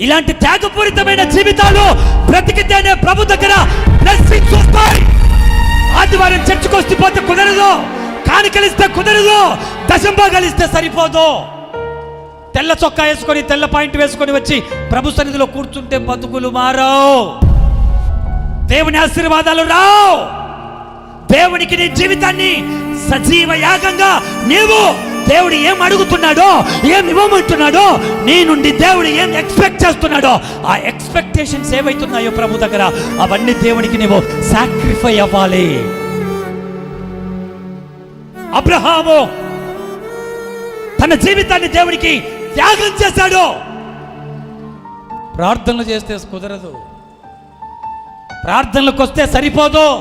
ఇలాంటి త్యాగపూరితమైన జీవితాలు బ్రతికితేనే ప్రభు దగ్గర బ్లెస్సింగ్స్ వస్తాయి. ఆదివారం చర్చకు వస్తే పోతే కుదరదు. కానికలిస్తే కుదరదు. దశంభాగాలు సరిపోదు. తెల్ల చొక్కా వేసుకొని తెల్ల పాయింట్ వేసుకొని వచ్చి ప్రభు సన్నిధిలో కూర్చుంటే బతుకులు మారావు. దేవుని ఆశీర్వాదాలు రావు. దేవునికి నీ జీవితాన్ని సజీవ యాగంగా నీవు దేవుడు ఏం అడుగుతున్నాడో ఏం ఇవ్వమంటున్నాడో నీ నుండి దేవుడు ఏం ఎక్స్పెక్ట్ చేస్తున్నాడో ఆ ఎక్స్పెక్టేషన్స్ ఏవైతున్నాయో ప్రభు దగ్గర అవన్నీ దేవునికి నీవు సాక్రిఫై అవ్వాలి. అబ్రహాము తన జీవితాన్ని దేవునికి త్యాగం చేశాడు. ప్రార్థనలు చేస్తే కుదరదు. ప్రార్థనలకు వస్తే సరిపోదు.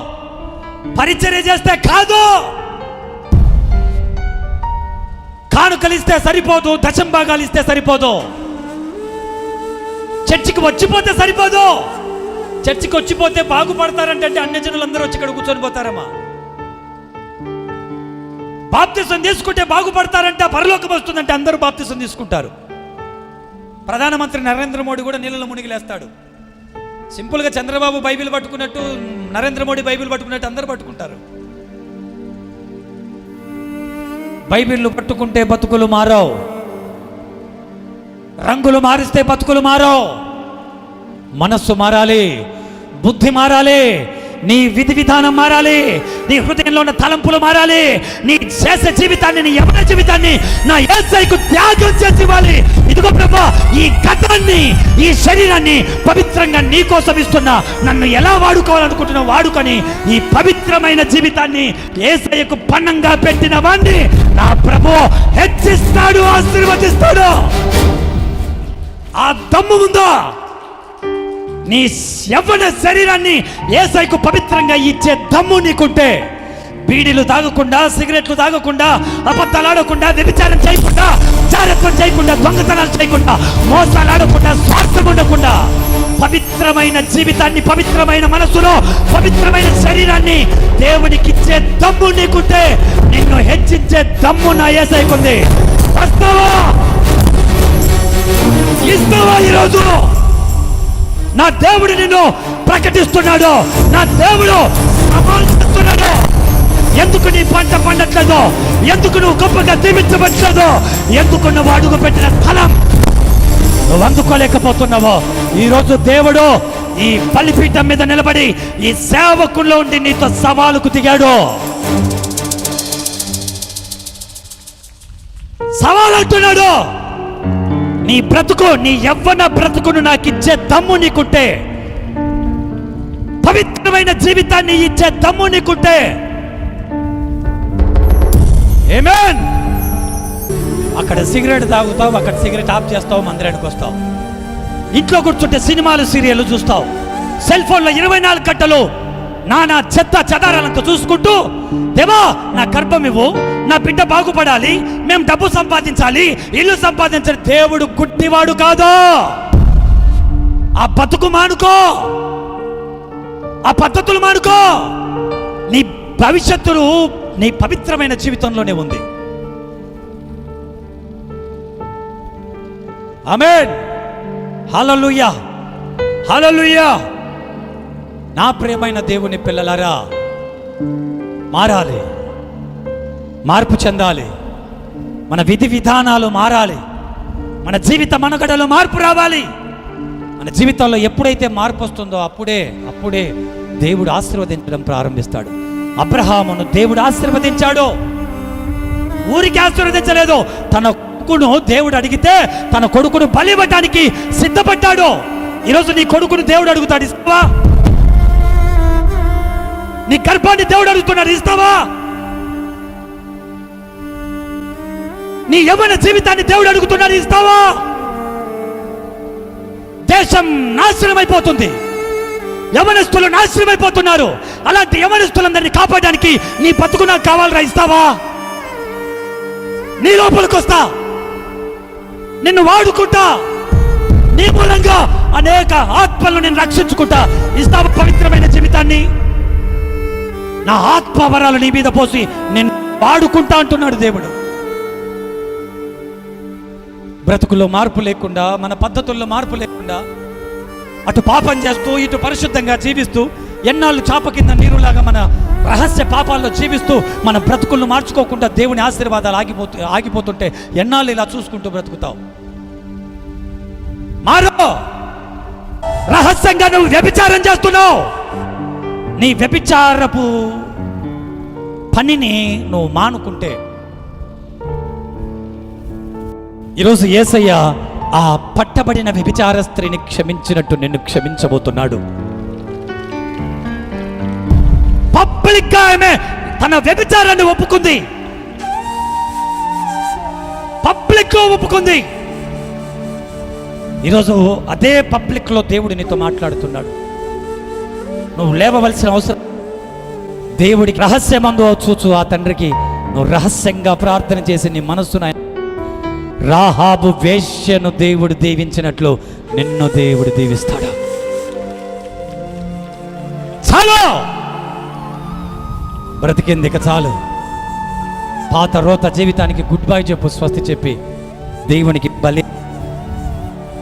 పరిచర్య చేస్తే కాదు. కానుకలు ఇస్తే సరిపోదు దశం భాగాలు ఇస్తే సరిపోదు. చర్చికి వచ్చిపోతే సరిపోదు. చర్చికి వచ్చిపోతే బాగుపడతారంటే అంటే అన్ని జనులందరూ వచ్చి ఇక్కడ కూర్చొని పోతారమ్మా. బాప్తిసం తీసుకుంటే బాగుపడతారంటే పరలోకం వస్తుందంటే అందరూ బాప్తిసం తీసుకుంటారు. ప్రధానమంత్రి నరేంద్ర మోడీ కూడా నీళ్ళలో మునిగిలేస్తాడు. సింపుల్గా చంద్రబాబు బైబిల్ పట్టుకున్నట్టు నరేంద్ర మోడీ బైబిల్ పట్టుకున్నట్టు అందరూ పట్టుకుంటారు. బైబిల్ పట్టుకుంటే బతుకులు మారవు. రంగులు మారిస్తే బతుకులు మారవు. మనస్సు మారాలి బుద్ధి మారాలి నీ విధి విధానం మారాలి నీ హృదయంలో ఉన్న తలంపులు మారాలి నీ చేసే జీవితాన్ని నీ యవన జీవితాన్ని నా ఏసైకు త్యాగం చేసి ఇవ్వాలి. ఇదిగో ప్రభా ఈ గతాన్ని ఈ శరీరాన్ని పవిత్రంగా నీ కోసం ఇస్తున్నా నన్ను ఎలా వాడుకోవాలనుకుంటున్నా వాడుకొని ఈ పవిత్రమైన జీవితాన్ని ఏసైకు పన్నంగా పెట్టిన వాణ్ణి నా ప్రభు హెచ్చిస్తాడు ఆశీర్వదిస్తాడు. ఆ దమ్ము ఉందా? నీ యవ్వన శరీరాన్ని ఏసైకు పవిత్రంగా ఇచ్చే దమ్ము నీకుంటే బీడీలు తాగకుండా సిగరెట్లు తాగకుండా అబద్ధాలు ఆడకుండా వ్యభిచారం చేయకుండా చారత్వం చేయకుండా దొంగతనాలు చేయకుండా మోసాలు ఆడకుండా స్వార్థం ఉండకుండా పవిత్రమైన జీవితాన్ని పవిత్రమైన మనసులో పవిత్రమైన శరీరాన్ని దేవునికి ఇచ్చే దమ్ము నీకుంటే నిన్ను హెచ్చించే దమ్ము నా ఏసైకుంది. వస్తావా? ఇస్తావా ఈరోజు నా దేవుడు నిన్ను ప్రకటిస్తున్నాడు. నా దేవుడు సవాల్ చేస్తున్నాడు ఎందుకు నీ పంట పండట్లేదు? ఎందుకు నువ్వు గొప్పగా దీవించబట్టలేదు ఎందుకు నువ్వు అడుగు పెట్టిన స్థలం నువ్వు ఈ ఈరోజు దేవుడు ఈ బలిపీఠం మీద నిలబడి ఈ సేవకుల్లో ఉండి నీతో సవాలుకు దిగాడు. సవాల్ అంటున్నాడు నీ బ్రతుకు నీ యవ్వన బ్రతుకును నాకు ఇచ్చే దమ్ము నీకుంటే పవిత్రమైన జీవితాన్ని ఇచ్చే దమ్ము నీకుంటే ఏమేన్ అక్కడ సిగరెట్ తాగుతావు అక్కడ సిగరెట్ ఆఫ్ చేస్తావు మందిరానికి వస్తావు. ఇంట్లో కూర్చుంటే సినిమాలు సీరియల్ చూస్తావు. సెల్ ఫోన్లో ఇరవై నాలుగు గంటలు నానా చెత్త చెదారాలంతా చూసుకుంటూ దేవా నా గర్భం ఇవ్వు నా బిడ్డ బాగుపడాలి మేము డబ్బు సంపాదించాలి ఇల్లు సంపాదించాలి దేవుడు గుడ్డివాడు కాదు. ఆ బతుకు మానుకో. ఆ పద్ధతులు మానుకో. నీ భవిష్యత్తును నీ పవిత్రమైన జీవితంలోనే ఉంది. అమేన్ హల్లెలూయా. హల్లెలూయా. నా ప్రియమైన దేవుని పిల్లలారా మారాలి. మార్పు చెందాలి. మన విధి విధానాలు మారాలి. మన జీవిత మనుగడలో మార్పు రావాలి. మన జీవితంలో ఎప్పుడైతే మార్పు వస్తుందో అప్పుడే అప్పుడే దేవుడు ఆశీర్వదించడం ప్రారంభిస్తాడు. అబ్రహామును దేవుడు ఆశీర్వదించాడు. ఊరికి ఆశీర్వదించలేదు. తన కొడుకును దేవుడు అడిగితే తన కొడుకును బలివ్వటానికి సిద్ధపడ్డాడు. ఈరోజు నీ కొడుకును దేవుడు అడుగుతాడు ఇస్తావా? నీ గర్భాన్ని దేవుడు అడుగుతున్నాడు ఇస్తావా? నీ యవ్వన జీవితాన్ని దేవుడు అడుగుతున్నాడు ఇస్తావా? దేశం నాశనం అయిపోతుంది యవనస్తులు నాశనమైపోతున్నారు. అలాంటి యవనస్తులందరినీ కాపాడడానికి నీ బతుకు నాకు కావాలరా ఇస్తావా? నీ లోపలికి వస్తా. నిన్ను వాడుకుంటా. నీ మూలంగా అనేక ఆత్మలను నేను రక్షించుకుంటా. ఇస్తావు పవిత్రమైన జీవితాన్ని? నా ఆత్మ వరాలు నీ మీద పోసి నేను వాడుకుంటా అంటున్నాడు దేవుడు. బ్రతుకుల్లో మార్పు లేకుండా మన పద్ధతుల్లో మార్పు లేకుండా అటు పాపం చేస్తూ ఇటు పరిశుద్ధంగా జీవిస్తూ ఎన్నాళ్ళు చాప కింద నీరులాగా మన రహస్య పాపాల్లో జీవిస్తూ మన బ్రతుకులను మార్చుకోకుండా దేవుని ఆశీర్వాదాలు ఆగిపోతు ఆగిపోతుంటే ఎన్నాళ్ళు ఇలా చూసుకుంటూ బ్రతుకుతావు? మారో! రహస్యంగా నువ్వు వ్యభిచారం చేస్తున్నావు. నీ వ్యభిచారపు పనిని నువ్వు మానుకుంటే ఈరోజు ఏసయ్య ఆ పట్టబడిన వ్యభిచార స్త్రీని క్షమించినట్టు నిన్ను క్షమించబోతున్నాడు. పబ్లిక్ ఆమె తన వ్యభిచారాన్ని ఒప్పుకుంది. పబ్లిక్లో ఒప్పుకుంది. ఈరోజు అదే పబ్లిక్లో దేవుడు నీతో మాట్లాడుతున్నాడు. నువ్వు లేవవలసిన అవసరం దేవుడికి రహస్యమందు చూచు ఆ తండ్రికి. నువ్వు రహస్యంగా ప్రార్థన చేసి నీ మనస్సును ఆయన రాహాబు వేశ్యను దేవుడు దీవించినట్లు నిన్ను దేవుడు దీవిస్తాడు. చాలు! బ్రతికింది ఇక చాలు. పాత రోత జీవితానికి గుడ్ బై చెప్పు స్వస్తి చెప్పి. దేవునికి బలి.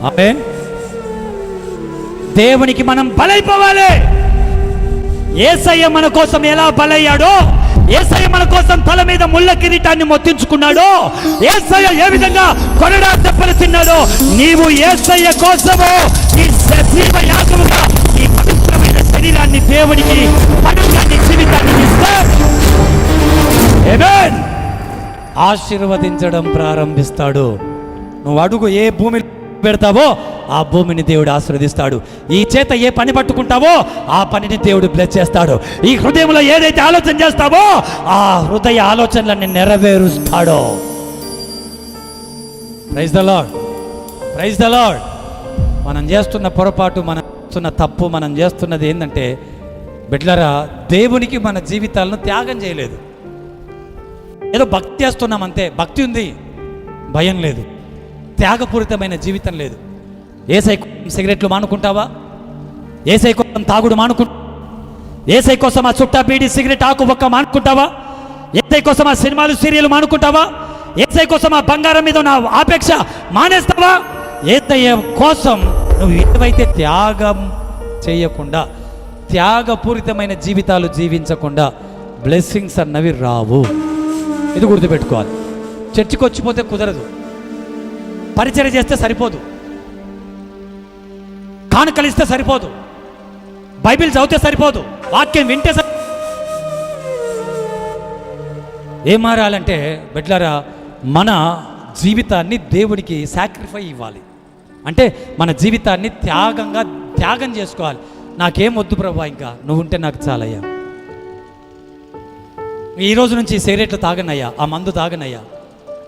ఆమె దేవునికి మనం బలైపోవాలి. ఏసయ్య మన కోసం ఎలా బలయ్యాడో ఏసయ్య మన కోసం తల మీద ముళ్ళ కిరీటాన్ని మొత్తించుకున్నాడో ఏసయ్య ఏ విధంగా కొరడా దెబ్బలు తిన్నాడో నీవు ఏసయ్య కోసము ఈ సజీవ యాగముగా ఈ పవిత్రమైన శరీరాన్ని దేవుడికి పడుగాన్ని జీవితాన్ని ఇస్తే. ఆశీర్వదించడం ప్రారంభిస్తాడు. నువ్వు అడుగు ఏ భూమి పెడతావో ఆ భూమిని దేవుడు ఆశీర్వదిస్తాడు. ఈ చేత ఏ పని పట్టుకుంటావో ఆ పనిని దేవుడు బ్లెస్ చేస్తాడు. ఈ హృదయంలో ఏదైతే ఆలోచన చేస్తావో ఆ హృదయ ఆలోచనలన్నీ నెరవేరుస్తాడు. Praise the Lord praise the Lord మనం చేస్తున్న పొరపాటు మనం చేస్తున్న తప్పు మనం చేస్తున్నది ఏంటంటే బిడ్లరా దేవునికి మన జీవితాలను త్యాగం చేయలేదు. ఏదో భక్తి చేస్తున్నాం అంతే. భక్తి ఉంది. భయం లేదు. త్యాగపూరితమైన జీవితం లేదు. ఏసై కోసం సిగరెట్లు మానుకుంటావా? ఏసై కోసం తాగుడు మానుకు ఏసై కోసం ఆ చుట్టా బీడి సిగరెట్ ఆకు ఒక్క మానుకుంటావా? ఏసై కోసం ఆ సినిమాలు సీరియల్ మానుకుంటావా? ఏసై కోసం ఆ బంగారం మీద నా ఆపేక్ష మానేస్తావా? ఏసయ్య కోసం నువ్వు ఏవైతే త్యాగం చేయకుండా త్యాగపూరితమైన జీవితాలు జీవించకుండా బ్లెస్సింగ్స్ అన్నవి రావు. ఇది గుర్తుపెట్టుకోవాలి. చర్చికి వచ్చిపోతే కుదరదు. పరిచయం చేస్తే సరిపోదు. కానుకలిస్తే సరిపోదు. బైబిల్ చదివితే సరిపోదు. వాక్యం వింటే సరి ఏం మారాలంటే బిడ్లారా మన జీవితాన్ని దేవుడికి సాక్రిఫై ఇవ్వాలి. అంటే మన జీవితాన్ని త్యాగంగా త్యాగం చేసుకోవాలి. నాకేం వద్దు ప్రభా ఇంకా. నువ్వు ఉంటే నాకు చాలయ్యా. ఈ రోజు నుంచి సిగరెట్లు తాగనయ్యా. ఆ మందు తాగనయ్యా.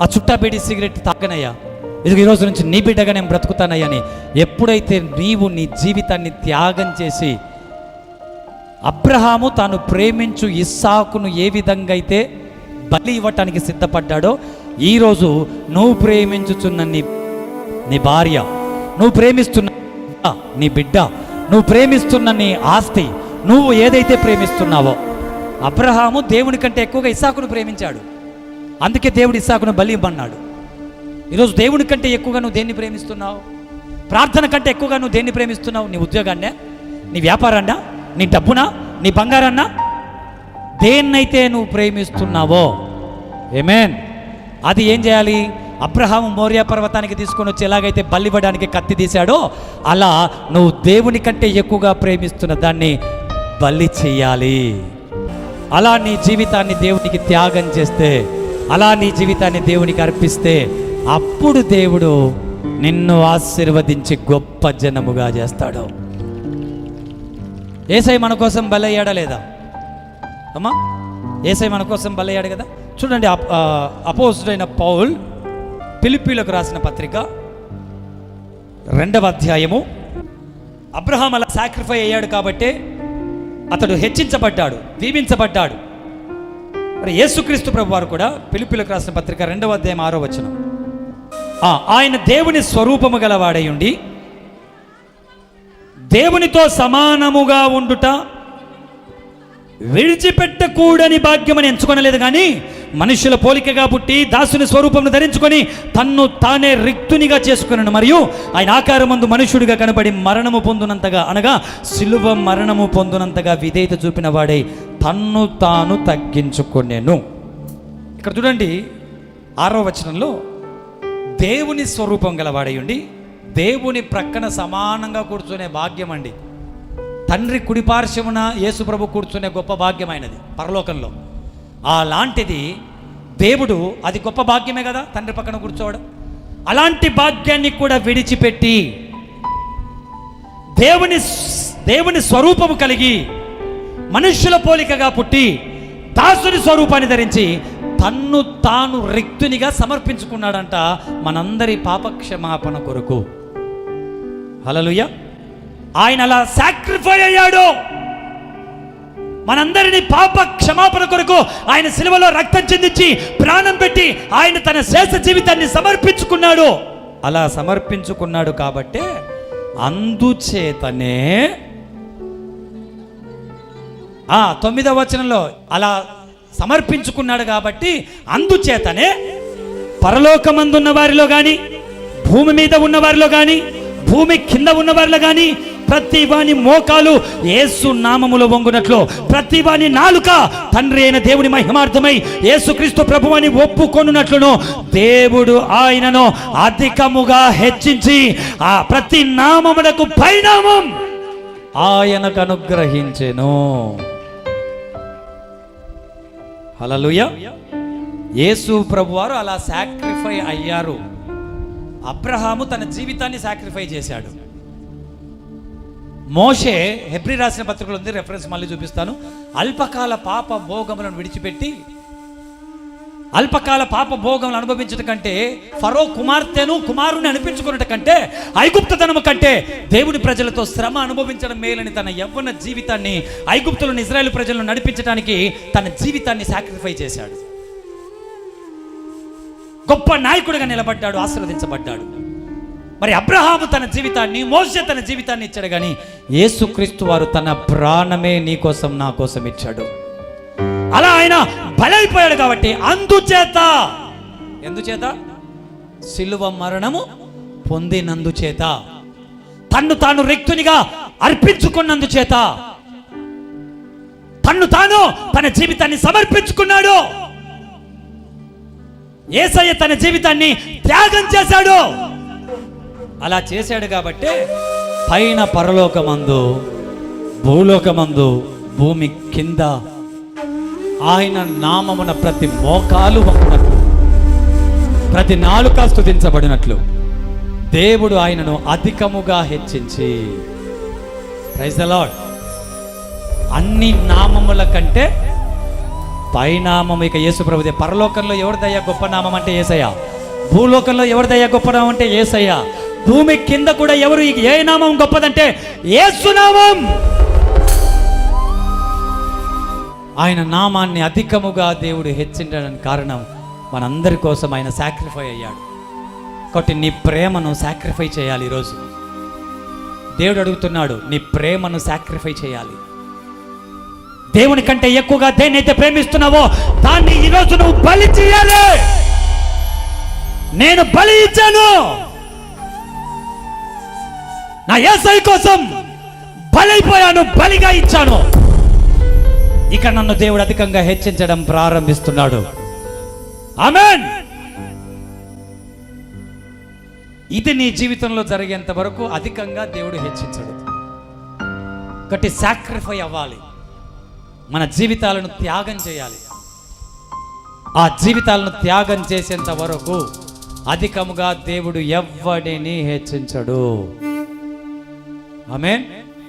ఆ చుట్టా సిగరెట్ తాగనయ్యా. ఇది ఈ రోజు నుంచి నీ బిడ్డగా నేను బ్రతుకుతానయ్యని ఎప్పుడైతే నీవు నీ జీవితాన్ని త్యాగం చేసి అబ్రహాము తాను ప్రేమించు ఇస్సాకును ఏ విధంగా అయితే బలి ఇవ్వటానికి సిద్ధపడ్డాడో ఈరోజు నువ్వు ప్రేమించుచున్న నీ నీ భార్య నువ్వు ప్రేమిస్తున్న నీ బిడ్డ నువ్వు ప్రేమిస్తున్న నీ ఆస్తి నువ్వు ఏదైతే ప్రేమిస్తున్నావో అబ్రహాము దేవుని కంటే ఎక్కువగా ఇస్సాకును ప్రేమించాడు. అందుకే దేవుడు ఇస్సాకును బలి ఇవ్వన్నాడు ఈరోజు దేవుని కంటే ఎక్కువగా నువ్వు దేన్ని ప్రేమిస్తున్నావు? ప్రార్థన కంటే ఎక్కువగా నువ్వు దేన్ని ప్రేమిస్తున్నావు? నీ ఉద్యోగాన్నే? నీ వ్యాపారాన్నా? నీ డబ్బునా? నీ బంగారాన్నా? దేన్నైతే నువ్వు ప్రేమిస్తున్నావో? ఏమేన్ అది ఏం చేయాలి? అబ్రహాము మౌర్య పర్వతానికి తీసుకొని వచ్చి ఎలాగైతే బలివ్వడానికి కత్తి తీశాడో అలా నువ్వు దేవుని కంటే ఎక్కువగా ప్రేమిస్తున్న దాన్ని బలి చెయ్యాలి అలా నీ జీవితాన్ని దేవునికి త్యాగం చేస్తే అలా నీ జీవితాన్ని దేవునికి అర్పిస్తే అప్పుడు దేవుడు నిన్ను ఆశీర్వదించి గొప్ప జనముగా చేస్తాడు. ఏసై మన కోసం బలయ్యాడా లేదా అమ్మా ఏసై మన కోసం బలయ్యాడు కదా? చూడండి అపోజిడైన పౌల్ పిలిపిలకు రాసిన పత్రిక రెండవ అధ్యాయము. అబ్రహాం అలా సాక్రిఫై అయ్యాడు కాబట్టి అతడు హెచ్చించబడ్డాడు దీవించబడ్డాడు మరి యేసుక్రీస్తు ప్రభు వారు కూడా పిలుపులకు రాసిన పత్రిక రెండవ అధ్యాయం ఆరో వచనం. ఆయన దేవుని స్వరూపము గలవాడై ఉండి దేవునితో సమానముగా ఉండుట విడిచిపెట్టకూడని భాగ్యమని ఎంచుకొనలేదు కానీ మనుషుల పోలికగా పుట్టి దాసుని స్వరూపమును ధరించుకొని తన్ను తానే రిక్తునిగా చేసుకున్నాను. మరియు ఆయన ఆకారమందు మనుషుడిగా కనబడి మరణము పొందునంతగా అనగా సిలువ మరణము పొందునంతగా విధేయత చూపిన వాడై తన్ను తాను తగ్గించుకునేను. ఇక్కడ చూడండి ఆరో వచనంలో దేవుని స్వరూపం గలవాడై దేవుని ప్రక్కన సమానంగా కూర్చునే భాగ్యం అండి. తండ్రి కుడిపార్శ్వమున యేసుప్రభు కూర్చునే గొప్ప భాగ్యమైనది పరలోకంలో. అలాంటిది దేవుడు అది గొప్ప భాగ్యమే కదా తండ్రి పక్కన కూర్చోవడం. అలాంటి భాగ్యాన్ని కూడా విడిచిపెట్టి దేవుని దేవుని స్వరూపము కలిగి మనుష్యుల పోలికగా పుట్టి దాసుని స్వరూపాన్ని ధరించి తన్ను తాను రిక్తునిగా సమర్పించుకున్నాడంట మనందరి పాపక్షమాపణ కొరకు. హలలుయ ఆయన అలా సాక్రిఫై అయ్యాడు. మనందరినీ పాప క్షమాపణ కొరకు ఆయన సిలువలో రక్తం చెందించి ప్రాణం పెట్టి ఆయన తన శేష జీవితాన్ని సమర్పించుకున్నాడు. అలా సమర్పించుకున్నాడు కాబట్టే అందుచేతనే ఆ తొమ్మిదవ వచనంలో అలా సమర్పించుకున్నాడు కాబట్టి అందుచేతనే పరలోకమందున్న వారిలో కానీ భూమి మీద ఉన్న వారిలో కానీ భూమి కింద ఉన్న వారిలో కానీ ప్రతి వాని మోకాలు ఏసు నామములో వంగునట్లు ప్రతి వాని నాలుక తండ్రి అయిన దేవుని మహిమార్థమై ప్రభువు అని ఒప్పుకొనున్నట్లును దేవుడు ఆయనను అధికముగా హెచ్చించి ఆ ప్రతి నామమునకు పరిణామం ఆయనకు అనుగ్రహించెను. హలలుయ యేసు ప్రభువారు అలా సాక్రిఫై అయ్యారు. అబ్రహాము తన జీవితాన్ని సాక్రిఫై చేశాడు. మోషే హెబ్రి రాసిన పత్రికలు ఉంది రెఫరెన్స్ మళ్ళీ చూపిస్తాను. అల్పకాల పాప భోగములను విడిచిపెట్టి అల్పకాల పాప భోగములు అనుభవించడం కంటే ఫరో కుమార్తెను కుమారుని అనిపించుకున్నట కంటే ఐగుప్తతనము కంటే దేవుని ప్రజలతో శ్రమ అనుభవించడం మేలని తన యవ్వన జీవితాన్ని ఐగుప్తులను ఇజ్రాయెల్ ప్రజలను నడిపించడానికి తన జీవితాన్ని సాక్రిఫై చేశాడు. గొప్ప నాయకుడిగా నిలబడ్డాడు ఆశీర్వదించబడ్డాడు. మరి అబ్రహాము తన జీవితాన్ని మోసే తన జీవితాన్ని ఇచ్చాడు కానీ యేసుక్రీస్తు వారు తన ప్రాణమే నీ కోసం నా కోసం ఇచ్చాడు. అలా ఆయన బలైపోయాడు కాబట్టి అందుచేత ఎందుచేత? సిలువ మరణము పొందినందుచేత. తన్ను తాను రిక్తునిగా అర్పించుకున్నందుచేత. తన్ను తాను తన జీవితాన్ని సమర్పించుకున్నాడు. ఏసయ్య తన జీవితాన్ని త్యాగం చేశాడు. అలా చేశాడు కాబట్టి పైన పరలోకమందు భూలోకమందు భూమి కింద ఆయన నామమున ప్రతి మోకాలు వంపునట్లు ప్రతి నాలుక స్థుతించబడినట్లు దేవుడు ఆయనను అధికముగా హెచ్చించి. ప్రైజ్ ద లార్డ్ అన్ని నామముల కంటే పైనామం ఇక యేసు ప్రభుదే. పరలోకంలో ఎవరిదయ్యా గొప్ప నామం అంటే ఏసయ్యా? భూలోకంలో ఎవరిదయ్యా గొప్ప నామం అంటే ఏసయ్యా? భూమి కింద కూడా ఎవరు ఏ నామం గొప్పదంటే ఏసునామం ఆయన నామాన్ని అధికముగా దేవుడు హెచ్చించడానికి కారణం మనందరి కోసం ఆయన సాక్రిఫై అయ్యాడు. కాబట్టి నీ ప్రేమను సాక్రిఫై చేయాలి ఈరోజు. దేవుడు అడుగుతున్నాడు నీ ప్రేమను సాక్రిఫై చేయాలి. దేవుని కంటే ఎక్కువగా దేన్నైతే ప్రేమిస్తున్నావో దాన్ని ఈరోజు నువ్వు బలి చేయాలి. నేను బలి ఇచ్చాను. నా ఏసై కోసం బలైపోయాను బలిగా ఇచ్చాను. ఇక నన్ను దేవుడు అధికంగా హెచ్చించడం ప్రారంభిస్తున్నాడు. ఆమెన్! ఇది నీ జీవితంలో జరిగేంత వరకు అధికంగా దేవుడు హెచ్చించడు. ఒకటి సాక్రిఫై అవ్వాలి. మన జీవితాలను త్యాగం చేయాలి. ఆ జీవితాలను త్యాగం చేసేంత వరకు అధికముగా దేవుడు ఎవ్వడిని హెచ్చించడు. ఆమెన్!